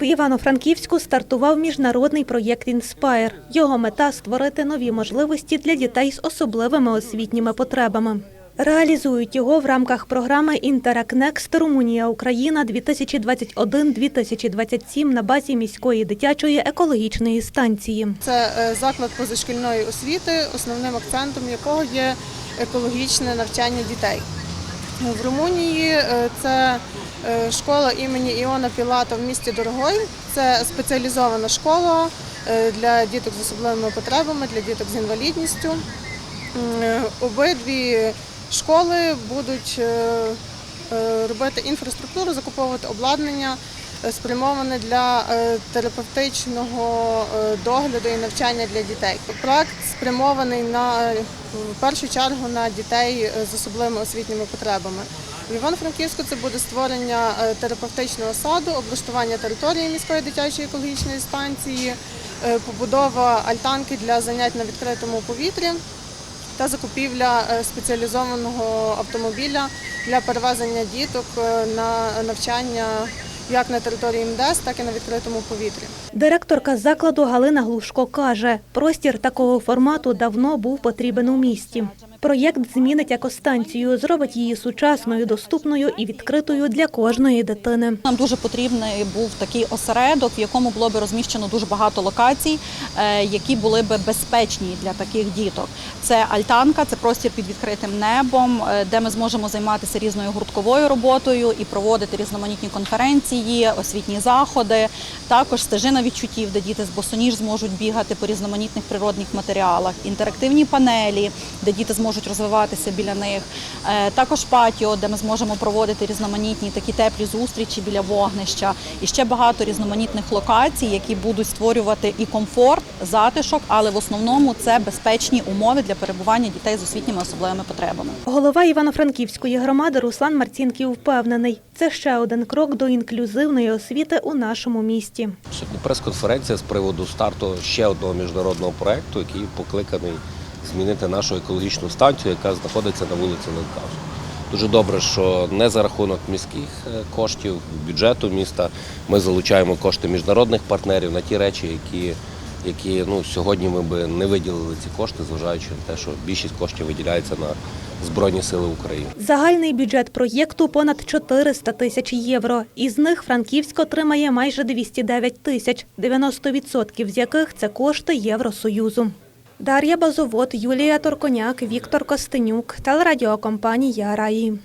В Івано-Франківську стартував міжнародний проєкт «Інспайр». Його мета – створити нові можливості для дітей з особливими освітніми потребами. Реалізують його в рамках програми «Інтеракнекст Румунія-Україна 2021-2027» на базі міської дитячої екологічної станції. Це е, заклад позашкільної освіти, основним акцентом якого є екологічне навчання дітей. В Румунії е, це е, школа імені Іона Пілата в місті Дорогой. Це спеціалізована школа е, для діток з особливими потребами, для діток з інвалідністю. Обидві школи будуть робити інфраструктуру, закуповувати обладнання спрямоване для е, терапевтичного е, догляду і навчання для дітей. Проект спрямований на е, в першу чергу на дітей з особливими освітніми потребами. В Івано-Франківську це буде створення терапевтичного саду, облаштування території міської дитячої екологічної станції, побудова альтанки для занять на відкритому повітрі та закупівля спеціалізованого автомобіля для перевезення діток на навчання як на території МДС, так і на відкритому повітрі. Директорка закладу Галина Глушко каже, простір такого формату давно був потрібен у місті. Проєкт змінить екостанцію, зробить її сучасною, доступною і відкритою для кожної дитини. Нам дуже потрібний був такий осередок, в якому було б розміщено дуже багато локацій, е, які були б безпечні для таких діток. Це альтанка, це простір під відкритим небом, е, де ми зможемо займатися різною гуртковою роботою і проводити різноманітні конференції, освітні заходи. Також стежина відчуттів, де діти з босоніж зможуть бігати по різноманітних природних матеріалах, інтерактивні панелі, де діти зможуть розвиватися біля них. Е, Також патіо, де ми зможемо проводити різноманітні такі теплі зустрічі біля вогнища, і ще багато різноманітних локацій, які будуть створювати і комфорт, затишок, але в основному це безпечні умови для перебування дітей з освітніми особливими потребами. Голова Івано-Франківської громади Руслан Марцінків впевнений, це ще один крок до інклюзивної освіти у нашому місті. Сьогодні прес-конференція з приводу старту ще одного міжнародного проєкту, який покликаний змінити нашу екологічну станцію, яка знаходиться на вулиці Ленкавська. Дуже добре, що не за рахунок міських е, коштів, бюджету міста ми залучаємо кошти міжнародних партнерів на ті речі, які, які ну, сьогодні ми би не виділили ці кошти, зважаючи на те, що більшість коштів виділяється на Збройні Сили України. Загальний бюджет проєкту понад 400 тисяч євро. Із них Франківськ отримає майже 209 тисяч, 90% з яких це кошти Євросоюзу. Дар'я Базовод, Юлія Торконяк, Віктор Костенюк, телерадіокомпанія Раї.